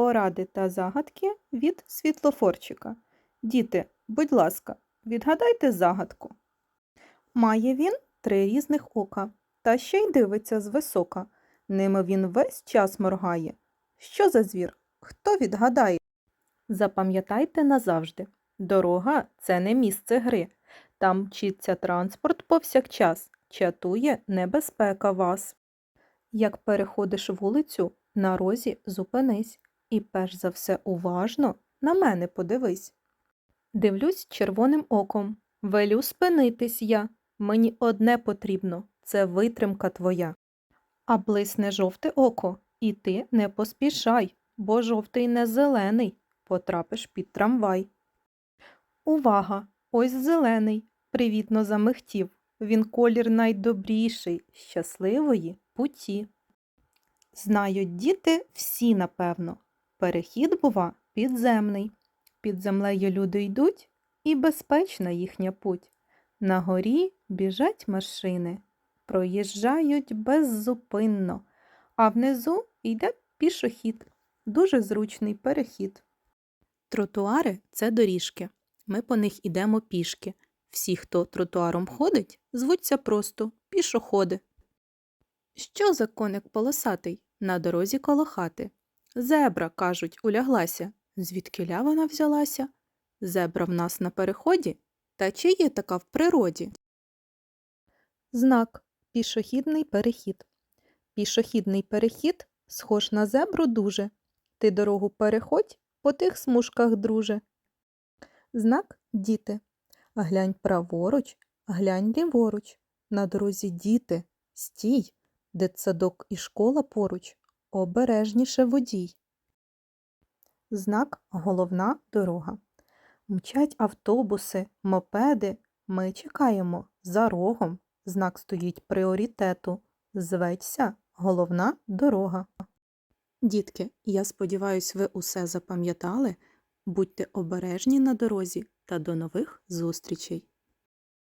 Поради та загадки від світлофорчика. Діти, будь ласка, відгадайте загадку. Має він три різних ока, та ще й дивиться звисока. Ними він весь час моргає. Що за звір? Хто відгадає? Запам'ятайте назавжди. Дорога це не місце гри. Там мчиться транспорт повсякчас, чатує небезпека вас. Як переходиш вулицю, на розі зупинись і перш за все уважно на мене подивись. Дивлюсь червоним оком. Велю спинитись я. Мені одне потрібно це витримка твоя. А блисне жовте око, і ти не поспішай, бо жовтий не зелений, потрапиш під трамвай. Увага! Ось зелений, привітно замихтів. Він колір найдобріший, щасливої путі. Знають діти всі, напевно. Перехід, бува, підземний. Під землею люди йдуть, і безпечна їхня путь. На горі біжать машини, проїжджають беззупинно, а внизу йде пішохід, дуже зручний перехід. Тротуари це доріжки. Ми по них ідемо пішки. Всі, хто тротуаром ходить, звуться просто пішоходи. Що за коник полосатий на дорозі коло хати? Зебра, кажуть, уляглася. Звідкиля вона взялася? Зебра в нас на переході? Та чи є така в природі? Знак пішохідний перехід. Пішохідний перехід схож на зебру дуже. Ти дорогу переходь по тих смужках, друже. Знак діти. Глянь праворуч, глянь ліворуч. На дорозі діти, стій, дитсадок і школа поруч, обережніше водій. Знак головна дорога. Мчать автобуси, мопеди. Ми чекаємо за рогом. Знак стоїть пріоритету. Зветься головна дорога. Дітки, я сподіваюсь, ви усе запам'ятали. Будьте обережні на дорозі та до нових зустрічей!